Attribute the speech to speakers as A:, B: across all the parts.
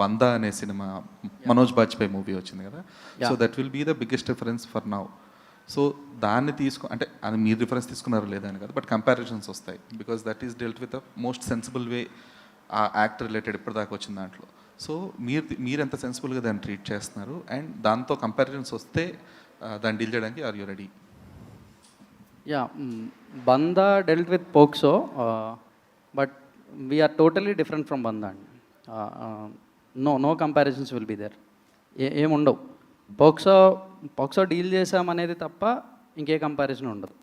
A: బందా అనే cinema Manoj Bajpai movie వచ్చింది కదా? So that will be the biggest reference for now so దాన్ని తీసుకో అంటే అది మీరు రిఫరెన్స్ తీసుకున్నారో లేదా అని కదా బట్ కంపారిజన్స్ వస్తాయి. Because that is dealt with the most sensible way a act related ఇప్పటిదాకా వచ్చిన దాంట్లో. సో మీరు మీరు ఎంత సెన్సిబుల్గా దాన్ని ట్రీట్ చేస్తున్నారు అండ్ దాంతో కంపారిజన్స్ వస్తే దాన్ని డీల్ చేయడానికి are you ready
B: yeah Bandaa dealt with POCSO but we are totally different from Bandaa అండి. No no comparisons will be there ఏ ఏముండవు. పోక్సో పోక్సో డీల్ చేసామనేది తప్ప ఇంకే కంపారిజన్ ఉండదు.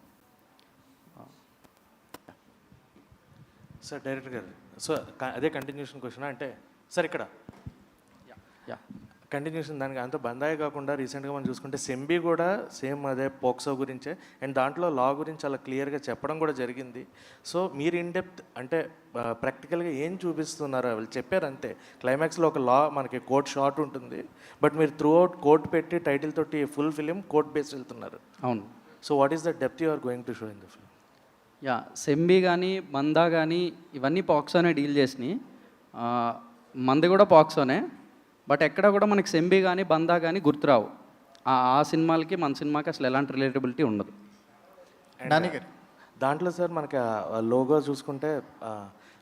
C: సార్ డైరెక్టర్ గారు సో అదే కంటిన్యూషన్ క్వశ్చన్ అంటే సార్ ఇక్కడ.
B: యా
C: కంటిన్యూషన్ దానికి అంత బందాయి కాకుండా రీసెంట్గా మనం చూసుకుంటే సెంబీ కూడా సేమ్ అదే పోక్సో గురించే. అండ్ దాంట్లో లా గురించి చాలా క్లియర్గా చెప్పడం కూడా జరిగింది. సో మీరు ఇన్ డెప్త్ అంటే ప్రాక్టికల్గా ఏం చూపిస్తున్నారు వాళ్ళు చెప్పారు అంతే. క్లైమాక్స్లో ఒక లా మనకి కోర్ట్ షార్ట్ ఉంటుంది. బట్ మీరు త్రూ అవుట్ కోర్ట్ పెట్టి టైటిల్ తోటి ఫుల్ ఫిలిం కోర్ట్ బేస్ వెళ్తున్నారు.
B: అవును.
C: So what is the depth you are going to show in the film
B: yeah Sembi కానీ మందా కానీ ఇవన్నీ పాక్సోనే డీల్ చేసినాయి. మంది కూడా పాక్సోనే బట్ ఎక్కడ కూడా మనకి సెంబీ కానీ బందా కానీ గుర్తురావు. ఆ ఆ సినిమాలకి మన సినిమాకి అసలు ఎలాంటి రిలేటబిలిటీ ఉండదు.
C: దాంట్లో సార్ మనకి లోగో చూసుకుంటే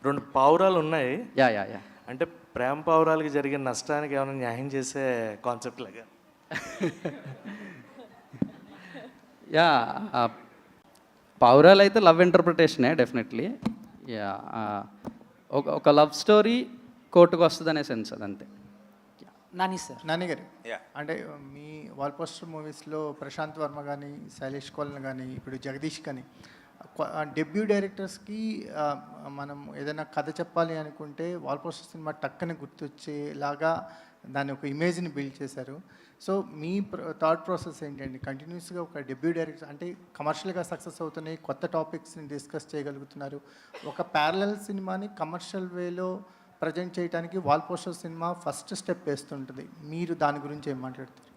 C: రెండు పావురాలు ఉన్నాయి.
B: Yeah yeah yeah.
C: అంటే ప్రేమ పావురాలకి జరిగిన నష్టానికి ఏమైనా న్యాయం చేసే కాన్సెప్ట్ లాగా?
B: యా పావురాలు అయితే లవ్ ఇంటర్ప్రిటేషనే డెఫినెట్లీ యా ఒక లవ్ స్టోరీ కోర్టుకు వస్తుంది అనే సెన్స్ అదంతే.
D: నాని సార్.
E: నాని గారు. అంటే మీ వాల్ పోస్టర్ మూవీస్లో ప్రశాంత్ వర్మ కానీ శైలేష్ కోలన్ కానీ ఇప్పుడు జగదీష్ కానీ డెబ్యూ డైరెక్టర్స్కి మనం ఏదైనా కథ చెప్పాలి అనుకుంటే వాల్ పోస్టర్ సినిమా టక్కని గుర్తొచ్చేలాగా దాని ఒక ఇమేజ్ని బిల్డ్ చేశారు. సో మీ థాట్ ప్రాసెస్ ఏంటండి? కంటిన్యూస్గా ఒక డెబ్యూ డైరెక్టర్ అంటే కమర్షియల్గా సక్సెస్ అవుతున్నాయి కొత్త టాపిక్స్ని డిస్కస్ చేయగలుగుతున్నారు. ఒక ప్యారలల్ సినిమాని కమర్షియల్ వేలో ప్రజెంట్ చేయడానికి wall poster cinema first step వేస్తుంటుంది. మీరు దాని గురించి ఏం మాట్లాడతారు?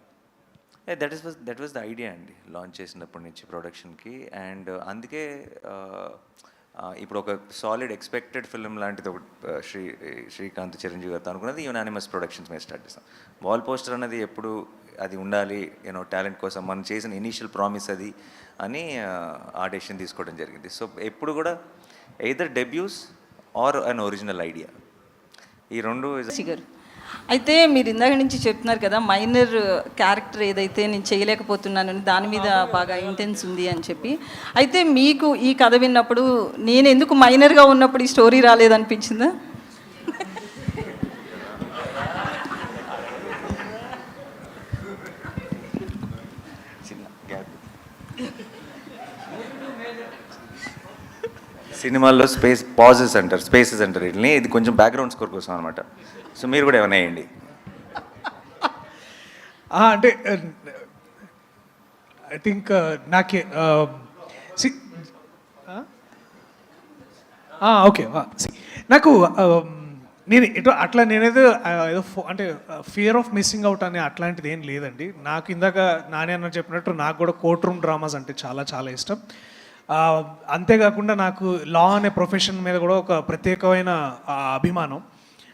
F: That is that was the idea అండి. లాంచ్ చేసినప్పటి నుంచి ప్రొడక్షన్కి అండ్ uh, అందుకే uh, uh, ఇప్పుడు ఒక సాలిడ్ ఎక్స్పెక్టెడ్ ఫిల్మ్ లాంటిది ఒకటి శ్రీ శ్రీకాంత్ చిరంజీవి గారితో అనుకున్నది యునానిమస్ ప్రొడక్షన్స్ మీద స్టార్ట్ చేస్తాం. వాల్ పోస్టర్ అనేది ఎప్పుడు అది ఉండాలి యూనో టాలెంట్ కోసం మనం చేసిన ఇనీషియల్ ప్రామిస్ అది అని ఆ డెసిషన్ తీసుకోవడం జరిగింది. సో ఎప్పుడు కూడా either debuts or an original idea ఈ రెండు
G: అయితే మీరు ఇందాక నుంచి చెప్తున్నారు కదా మైనర్ క్యారెక్టర్ ఏదైతే నేను చేయలేకపోతున్నాను దాని మీద బాగా ఇంటెన్స్ ఉంది అని చెప్పి. అయితే మీకు ఈ కథ విన్నప్పుడు నేను ఎందుకు మైనర్గా ఉన్నప్పుడు ఈ స్టోరీ రాలేదనిపించిందా?
F: చిన్న గ్యాప్ సినిమాల్లో స్పేస్ పాజెస్ అంటారు స్పేసెస్ అంటారు వీటిని. ఇది కొంచెం బ్యాక్గ్రౌండ్ స్కోర్ కోసం అనమాట సో మీరు కూడా ఏమైనా వేయండి.
H: అంటే ఐ థింక్ నాకే సి ఓకే నాకు నేను ఎటో అట్లా నేనేదో ఏదో ఫో- అంటే ఫియర్ ఆఫ్ మిస్సింగ్ అవుట్ అనే అట్లాంటిది ఏం లేదండి. నాకు ఇందాక నాని అన్న చెప్పినట్టు నాకు కూడా కోర్ట్ రూమ్ డ్రామాస్ అంటే చాలా చాలా ఇష్టం. అంతేకాకుండా నాకు లా అనే ప్రొఫెషన్ మీద కూడా ఒక ప్రత్యేకమైన అభిమానం.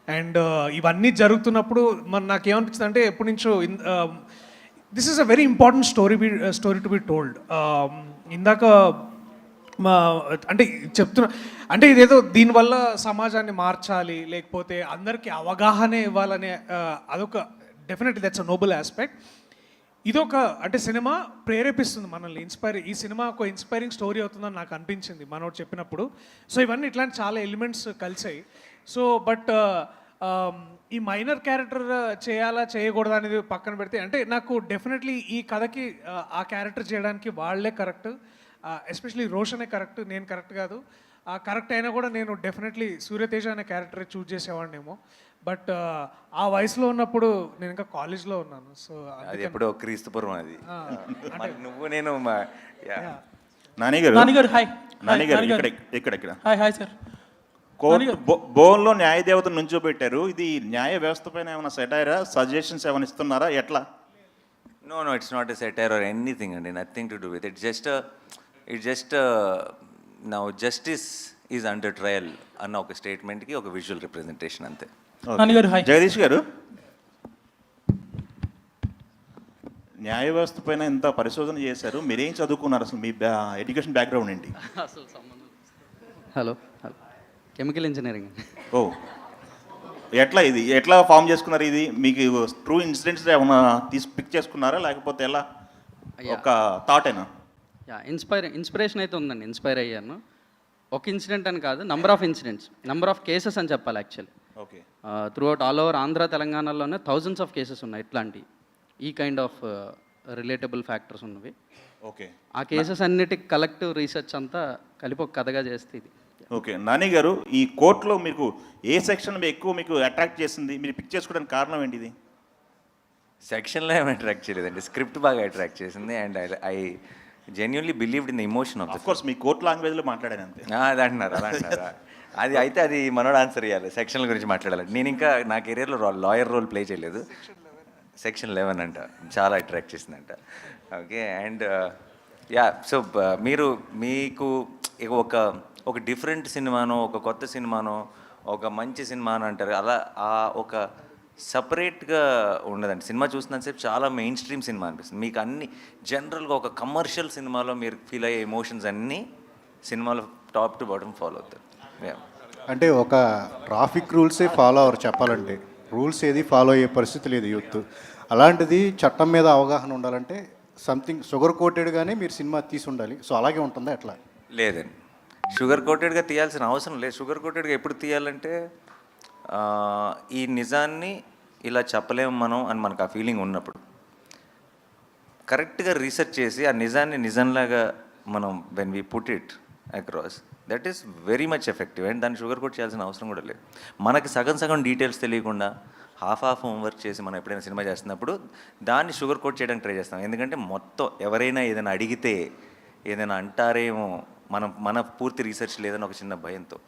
H: అండ్ ఇవన్నీ జరుగుతున్నప్పుడు మరి నాకేమనిపిస్తుంది అంటే ఎప్పటి నుంచో this is a very important story be story to be told ఇందాక మా అంటే చెప్తున్నా అంటే ఇదేదో దీనివల్ల సమాజాన్ని మార్చాలి లేకపోతే అందరికీ అవగాహన ఇవ్వాలనే అదొక definitely that's a noble aspect ఇదొక అంటే సినిమా ప్రేరేపిస్తుంది మనల్ని ఇన్స్పైర్ ఈ సినిమా ఒక ఇన్స్పైరింగ్ స్టోరీ అవుతుందని నాకు అనిపించింది మనోడు చెప్పినప్పుడు. సో ఇవన్నీ ఇట్లాంటి చాలా ఎలిమెంట్స్ కలిసాయి. సో బట్ ఈ మైనర్ క్యారెక్టర్ చేయాలా చేయకూడదా అనేది పక్కన పెడితే అంటే నాకు డెఫినెట్లీ ఈ కథకి ఆ, క్యారెక్టర్ చేయడానికి వాళ్ళే కరెక్ట్. ఎస్పెషలీ రోషనే కరెక్ట్ నేను కరెక్ట్ కాదు. ఆ కరెక్ట్ అయినా కూడా నేను డెఫినెట్లీ సూర్యతేజ అనే క్యారెక్టర్ చూజ్ చేసేవాడినేమో. బట్ ఆ వయసులో ఉన్నప్పుడు నేను ఇంకా కాలేజ్లో ఉన్నాను. సో
F: అది ఎప్పుడో క్రీస్తుపూర్వం అది. నువ్వు నేను.
I: నాని గారు
D: నాని గారు హాయ్.
I: నాని గారు ఇక్కడ ఇక్కడ ఇక్కడ.
D: Hi hi sir.
I: బోన్లో న్యాయ దేవతను నుంచోబెట్టారు ఇది న్యాయ వ్యవస్థ పైన ఏమైనా సెటైరా? సజెషన్స్ ఏమైనా ఇస్తున్నారా? ఎట్లా?
F: Not a satire or anything, and nothing to do with it. It's just a, it's just a, now justice is under trial అన్న ఒక స్టేట్మెంట్కి ఒక విజువల్ రిప్రజెంటేషన్ అంతే.
D: నాన్నగారు హాయ్.
I: జగదీష్ గారు న్యాయ వ్యవస్థ పైన ఇంత పరిశోధన చేశారు మీరేం చదువుకున్నారు అసలు? మీ బ్యా ఎడ్యుకేషన్ బ్యాక్గ్రౌండ్ ఏంటి?
B: అసలు సంబంధం హలో హలో. కెమికల్ ఇంజనీరింగ్
I: ఓ. ఎట్లా ఇది? ఎట్లా ఫామ్ చేసుకున్నారు ఇది? మీకు ట్రూ ఇన్సిడెంట్స్ ఏమైనా తీసి పిక్ చేసుకున్నారా? లేకపోతే ఎలా? ఒక థాట్ అయినా
B: యా ఇన్స్పైర్ ఇన్స్పిరేషన్ అయితే ఉందండి ఇన్స్పైర్ అయ్యాను. ఒక ఇన్సిడెంట్ అని కాదు number of incidents number of cases అని చెప్పాలి actually
I: okay
B: throughout all over Andhra తెలంగాణలోనే థౌజండ్స్ ఆఫ్ కేసెస్ ఉన్నాయి ఇట్లాంటి. ఈ కైండ్ ఆఫ్ రిలేటబుల్ ఫ్యాక్టర్స్ ఉన్నవి.
I: ఓకే
B: ఆ కేసెస్ అన్నిటికి కలెక్టివ్ రీసెర్చ్ అంతా కలిపి ఒక కథగా చేస్తే ఇది.
I: ఓకే నాని గారు ఈ కోర్టులో మీకు ఏ సెక్షన్ ఎక్కువ మీకు అట్రాక్ట్ చేసింది? మీరు పిక్ చేసుకోవడానికి కారణం ఏంటిది?
F: సెక్షన్లో ఏమి అట్రాక్ట్ చేయలేదండి. స్క్రిప్ట్ బాగా అట్రాక్ట్ చేసింది. And I I genuinely believed in the emotion of
I: course me court లాంగ్వేజ్లో మాట్లాడాను అంతే.
F: అది అంటున్నారు అలా అంటున్నారా. అది అయితే అది మనోడు ఆన్సర్ ఇవ్వాలి సెక్షన్ల గురించి మాట్లాడాలి. నేను ఇంకా నా కెరీర్లో లాయర్ రోల్ ప్లే చేయలేదు. సెక్షన్ లెవెన్ అంట. చాలా అట్రాక్ట్ చేసిందంట. ఓకే అండ్ యా సో మీరు మీకు ఒక ఒక డిఫరెంట్ సినిమానో ఒక కొత్త సినిమానో ఒక మంచి సినిమానో అంటారు. అలా ఆ ఒక సపరేట్గా ఉండదండి. సినిమా చూసినంతసేపు చాలా మెయిన్ స్ట్రీమ్ సినిమా అనిపిస్తుంది. మీకు అన్ని జనరల్గా ఒక కమర్షియల్ సినిమాలో మీరు ఫీల్ అయ్యే ఎమోషన్స్ అన్నీ సినిమాలో టాప్ టు బాటమ్ ఫాలో అవుతారు.
J: అంటే ఒక ట్రాఫిక్ రూల్సే ఫాలో అవరు చెప్పాలంటే. రూల్స్ ఏది ఫాలో అయ్యే పరిస్థితి లేదు యూత్. అలాంటిది చట్టం మీద అవగాహన ఉండాలంటే సంథింగ్ షుగర్ కోటెడ్గానే మీరు సినిమా తీసి ఉండాలి. సో అలాగే ఉంటుందా ఎట్లా
F: లేదండి. షుగర్ కోటెడ్గా తీయాల్సిన అవసరం లేదు. షుగర్ కోటెడ్గా ఎప్పుడు తీయాలంటే ఈ నిజాన్ని ఇలా చెప్పలేము మనం అని మనకు ఆ ఫీలింగ్ ఉన్నప్పుడు. కరెక్ట్గా రీసెర్చ్ చేసి ఆ నిజాన్ని నిజంలాగా మనం when we put it across that is very much effective and దాన్ని షుగర్ కోట్ చేయాల్సిన అవసరం కూడా లేదు. మనకి సగం సగం డీటెయిల్స్ తెలియకుండా హాఫ్ హాఫ్ హోంవర్క్ చేసి మనం ఎప్పుడైనా సినిమా చేస్తున్నప్పుడు దాన్ని షుగర్ కోట్ చేయడానికి ట్రై చేస్తాం. ఎందుకంటే మొత్తం ఎవరైనా ఏదైనా అడిగితే ఏదైనా అంటారేమో మనం మన పూర్తి రీసెర్చ్ లేదని ఒక చిన్న భయంతో.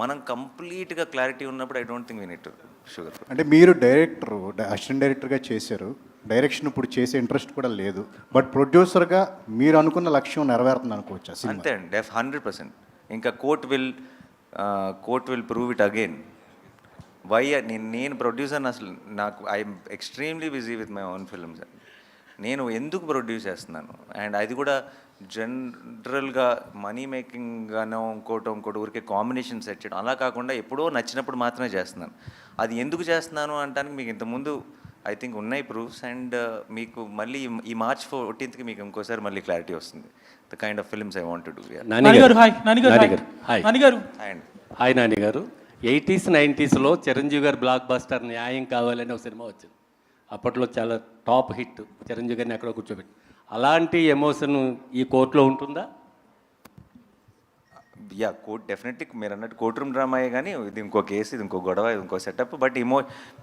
F: మనం కంప్లీట్గా క్లారిటీ ఉన్నప్పుడు I don't think we need sugar.
J: అంటే మీరు డైరెక్టర్ అసిస్టెంట్ డైరెక్టర్గా చేశారు. డైరెక్షన్ ఇప్పుడు చేసే ఇంట్రెస్ట్ కూడా లేదు. బట్ ప్రొడ్యూసర్గా మీరు అనుకున్న లక్ష్యం నెరవేరుతుంది అనుకోవచ్చా
F: అంతే అండి డెఫ్ హండ్రెడ్ పర్సెంట్. ఇంకా court will court will prove it again. Why నేను నేను ప్రొడ్యూసర్ అసలు నాకు I'm extremely busy with my own films. నేను ఎందుకు ప్రొడ్యూస్ చేస్తున్నాను? అండ్ అది కూడా జనరల్గా మనీ మేకింగ్గానో ఇంకోటి ఇంకోటి ఊరికే కాంబినేషన్ సెట్ చేయడం. అలా కాకుండా ఎప్పుడో నచ్చినప్పుడు మాత్రమే చేస్తున్నాను. అది ఎందుకు చేస్తున్నాను అంటానికి మీకు ఇంతకుముందు ఐ థింక్ ఉన్నాయి ప్రూఫ్స్ అండ్ మీకు మళ్ళీ ఈ- మార్చ్ ఫోర్టీన్త్కి మీకు ఇంకోసారి మళ్ళీ క్లారిటీ వస్తుంది. The kind of films I want do
D: hi.
K: Nani గారు ఎయిటీస్ నైంటీస్లో చిరంజీవి గారు బ్లాక్ బస్టర్ న్యాయం కావాలని ఒక సినిమా వచ్చింది. అప్పట్లో చాలా టాప్ హిట్ చిరంజీవి గారిని ఎక్కడో కూర్చోబెట్టి. అలాంటి ఎమోషన్ ఈ కోర్టులో ఉంటుందా?
F: యా కోర్ట్ డెఫినెట్లీ మీరు అన్నట్టు కోర్ట్ రూమ్ డ్రామాయే కానీ ఇది ఇంకో కేసు ఇది ఇంకో గొడవ ఇది ఇంకో సెటప్. బట్ ఇమో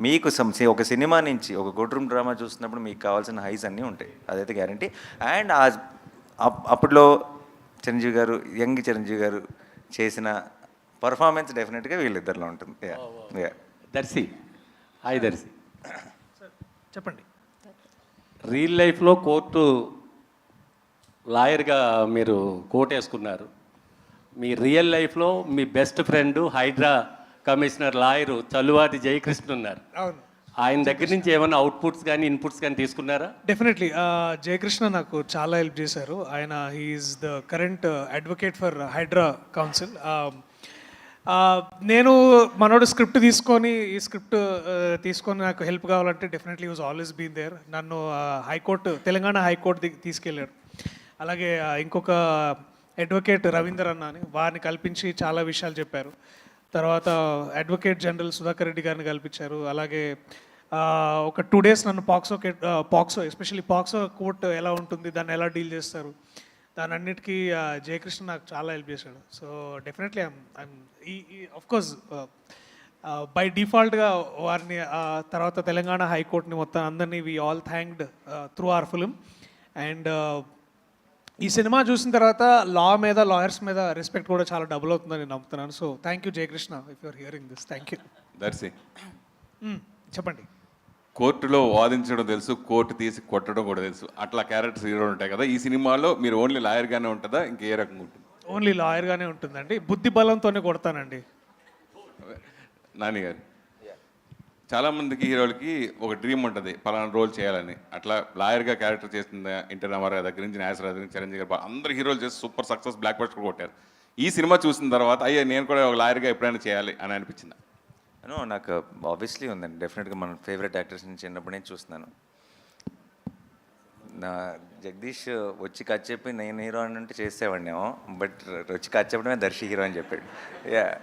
F: మీకు ఒక సినిమా నుంచి ఒక కోర్ట్ రూమ్ డ్రామా చూస్తున్నప్పుడు మీకు కావాల్సిన హైస్ అన్నీ ఉంటాయి. అదైతే గ్యారంటీ అండ్ అప్పట్లో చిరంజీవి గారు యంగ్ చిరంజీవి గారు చేసిన పర్ఫార్మెన్స్ డెఫినెట్గా వీళ్ళిద్దరిలో ఉంటుంది. Yeah yeah
K: Darshi. Hi Darshi.
H: చెప్పండి.
K: రియల్ లైఫ్లో కోర్టు లాయర్గా మీరు కోర్టు వేసుకున్నారు. మీ రియల్ లైఫ్లో మీ best friend HYDRAA commissioner lawyer Challuvathi Jayakrishna ఉన్నారు.
H: అవును.
K: ఆయన దగ్గర నుంచి ఏమైనా అవుట్పుట్స్ కానీ ఇన్పుట్స్ కానీ తీసుకున్నారా?
H: డెఫినెట్లీ జయకృష్ణ నాకు చాలా హెల్ప్ చేశారు. ఆయన he's the current advocate for HYDRAA council నేను మనోడు స్క్రిప్ట్ తీసుకొని ఈ స్క్రిప్ట్ తీసుకొని నాకు హెల్ప్ కావాలంటే definitely was always been there నన్ను high court Telangana high court తీసుకెళ్ళాడు. అలాగే ఇంకొక అడ్వకేట్ రవీందర్ అన్న అని వారిని కల్పించి చాలా విషయాలు చెప్పారు. తర్వాత అడ్వకేట్ జనరల్ సుధాకర్ రెడ్డి గారిని కల్పించారు. అలాగే ఒక టూ డేస్ నన్ను పాక్సో కే- పాక్సో ఎస్పెషల్లీ పాక్సో కోర్ట్ ఎలా ఉంటుంది దాన్ని ఎలా డీల్ చేస్తారు దాని అన్నిటికీ జయకృష్ణ నాకు చాలా హెల్ప్ చేశాడు. సో డెఫినెట్లీ ఐమ్ ఈ కోర్స్ బై డిఫాల్ట్గా వారిని తర్వాత తెలంగాణ హైకోర్టుని మొత్తం అందరినీ we all thanked through our film and ఈ సినిమా చూసిన తర్వాత లా మీద లాయర్స్ మీద రెస్పెక్ట్ కూడా చాలా డబుల్ అవుతుందని నేను నమ్ముతున్నాను. So thank you Jayakrishna if you're hearing this thank you
L: Darshi
H: చెప్పండి.
L: కోర్టులో వాదించడం తెలుసు కోర్టు తీసి కొట్టడం కూడా తెలుసు. అట్లా క్యారెక్టర్స్ హీరో ఉంటాయి కదా ఈ సినిమాలో మీరు ఓన్లీ లాయర్గానే ఉంటుందా? ఇంకే రకంగా ఉంటుంది?
H: ఓన్లీ లాయర్గానే ఉంటుందండి. బుద్ధి బలంతోనే కొడతానండి.
L: నాని గారు చాలామందికి హీరోలకి ఒక డ్రీమ్ ఉంటుంది పలానా రోల్ చేయాలని. అట్లా లాయర్గా క్యారెక్టర్ చేసిన ఎన్టీ రామారావు దగ్గర నుంచి నాగేశ్వరరావు దగ్గర నుంచి చిరంజీవి గారు అందరు హీరోలు చేసి సూపర్ సక్సెస్ బ్లాక్ బస్టర్ కొట్టారు. ఈ సినిమా చూసిన తర్వాత అయ్యా నేను కూడా ఒక లాయర్గా ఎప్పుడైనా చేయాలి అని అనిపించింది?
F: నో నాకు ఆబ్వియస్లీ ఉందండి. డెఫినెట్గా మన ఫేవరెట్ యాక్టర్స్ నుంచి చిన్నప్పటి నుంచి చూస్తున్నాను. నా జగదీష్ వచ్చి కట్ చెప్పి నేను హీరో అని అంటే చేసేవాడినేమో బట్ వచ్చి కట్ చెప్పడమే దర్శి హీరో అని చెప్పాడు. యా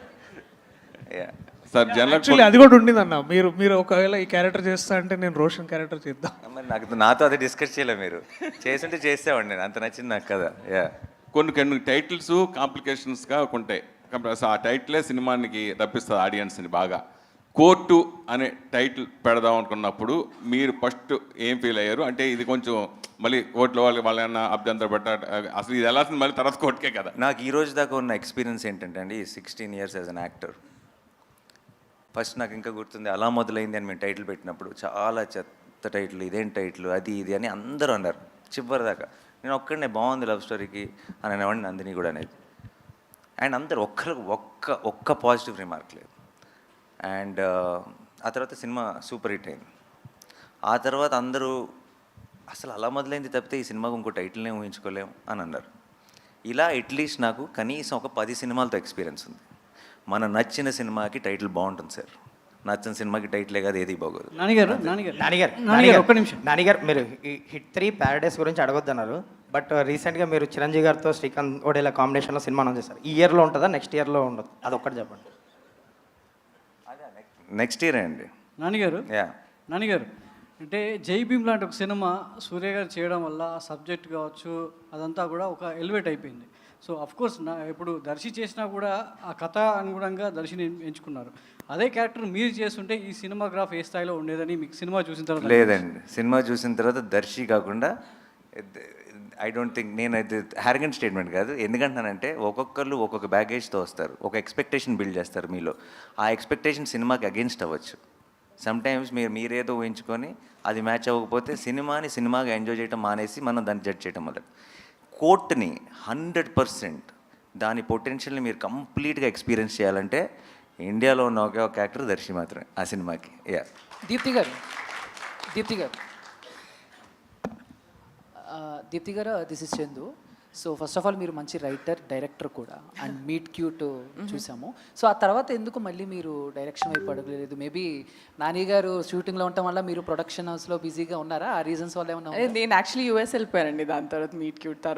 F: యా
L: సార్ జనరల్
H: అది కూడా ఉండింది అన్న. మీరు మీరు ఒకవేళ ఈ క్యారెక్టర్ చేస్తా అంటే నేను రోషన్ క్యారెక్టర్ చేద్దాం.
F: మరి నాకు నాతో అదే డిస్కస్ చేయలే మీరు. చేస్తుంటే చేసేవాడిని నేను. అంత నచ్చింది నాకు కదా. యా
L: కొన్ని కొన్ని టైటిల్స్ కాంప్లికేషన్స్గా ఉంటాయి ఆ టైటిలే సినిమానికి తప్పిస్తుంది ఆడియన్స్ని బాగా. కోర్టు అనే టైటిల్ పెడదాం అనుకున్నప్పుడు మీరు ఫస్ట్ ఏం ఫీల్ అయ్యారు? అంటే ఇది కొంచెం మళ్ళీ కోర్టులో వాళ్ళకి వాళ్ళైనా అభ్యంతరం పెట్ట అసలు ఇది వెళ్ళాల్సింది మళ్ళీ తర్వాత కోర్టుకే కదా.
F: నాకు ఈ రోజు దాకా ఉన్న ఎక్స్పీరియన్స్ ఏంటంటే అండి sixteen years as an actor first నాకు ఇంకా గుర్తుంది అలా మొదలైంది అని మేము టైటిల్ పెట్టినప్పుడు చాలా చెత్త టైటిల్ ఇదేం టైటిల్ అది ఇది అని అందరూ అన్నారు. చివరి దాకా. నేను ఒక్కడనే బాగుంది లవ్ స్టోరీకి అని అనేవాడిని నందిని కూడా అనేది. అండ్ అందరు ఒక్కరికి ఒక్క ఒక్క పాజిటివ్ రిమార్క్ లేదు. అండ్ ఆ తర్వాత సినిమా సూపర్ హిట్ అయింది. ఆ తర్వాత అందరూ అసలు అలా మొదలైంది తప్పితే ఈ సినిమాకు ఇంకో టైటిల్నే ఊహించుకోలేం అని అన్నారు. ఇలా అట్లీస్ట్ నాకు కనీసం ఒక పది సినిమాలతో ఎక్స్పీరియన్స్ ఉంది. మన నచ్చిన సినిమాకి టైటిల్ బాగుంటుంది సార్. నచ్చిన సినిమాకి టైటిలే కాదు ఏది బాగోదు.
B: నాన్నగారు నాన్నగారు
D: నానిగారు.
B: ఒక్క నిమిషం.
D: నానిగారు మీరు ఈ హిట్ త్రీ ప్యారడైస్ గురించి అడగొద్దన్నారు బట్ రీసెంట్గా మీరు చిరంజీవి గారితో శ్రీకాంత్ ఓడేలా కాంబినేషన్లో సినిమా అనౌన్స్ చేశారు. ఈ ఇయర్లో ఉంటుందా నెక్స్ట్ ఇయర్లో ఉండదు? అదొక్కటి చెప్పండి.
F: నెక్స్ట్ ఇయర్ అండి.
B: నాన్నగారు?
F: యా
B: నాన్నగారు అంటే జై భీమ్ లాంటి ఒక సినిమా సూర్య గారు చేయడం వల్ల సబ్జెక్ట్ కావచ్చు అదంతా కూడా ఒక ఎలివేట్ అయిపోయింది. సో అఫ్ కోర్స్ నా ఇప్పుడు దర్శి చేసినా కూడా ఆ కథ అనుగుణంగా దర్శిని ఎంచుకున్నారు. అదే క్యారెక్టర్ మీరు చేస్తుంటే ఈ సినిమాగ్రాఫ్ ఏ స్థాయిలో ఉండేదని మీకు సినిమా చూసిన తర్వాత
F: లేదండి. సినిమా చూసిన తర్వాత దర్శి కాకుండా ఐ డోంట్ థింక్ నేను అది హ్యారగెంట్ స్టేట్మెంట్ కాదు. ఎందుకంటున్నానంటే ఒక్కొక్కరు ఒక్కొక్క బ్యాగేజ్తో వస్తారు. ఒక ఎక్స్పెక్టేషన్ బిల్డ్ చేస్తారు మీలో. ఆ ఎక్స్పెక్టేషన్ సినిమాకి అగెన్స్ట్ అవ్వచ్చు. సమ్టైమ్స్ మీరు మీరేదో ఊహించుకొని అది మ్యాచ్ అవ్వకపోతే సినిమాని సినిమాగా ఎంజాయ్ చేయడం మానేసి మనం దాన్ని జడ్జ్ చేయడం మొదలు. కోర్ట్ని హండ్రెడ్ పర్సెంట్ దాని పొటెన్షియల్ని మీరు కంప్లీట్గా ఎక్స్పీరియన్స్ చేయాలంటే ఇండియాలో ఉన్న ఒకే ఒక యాక్టర్ దర్శి మాత్రమే ఆ సినిమాకి. యా
D: దీప్తి గారు దీప్తి గారు. దీప్తి గారు this is Chandu. So first of all మీరు మంచి రైటర్ డైరెక్టర్ కూడా. అండ్ మీట్ క్యూట్ చూసాము. సో ఆ తర్వాత ఎందుకు మళ్ళీ మీరు డైరెక్షన్ వైపు అడగలేదు? మేబీ నాని గారు షూటింగ్లో ఉండటం వల్ల మీరు ప్రొడక్షన్ హౌస్లో బిజీగా ఉన్నారా? ఆ రీజన్స్ వల్ల ఏమన్నా
G: నేను యాక్చువల్లీ యూఎస్ వెళ్ళిపోయానండి. దాని తర్వాత మీట్ క్యూట్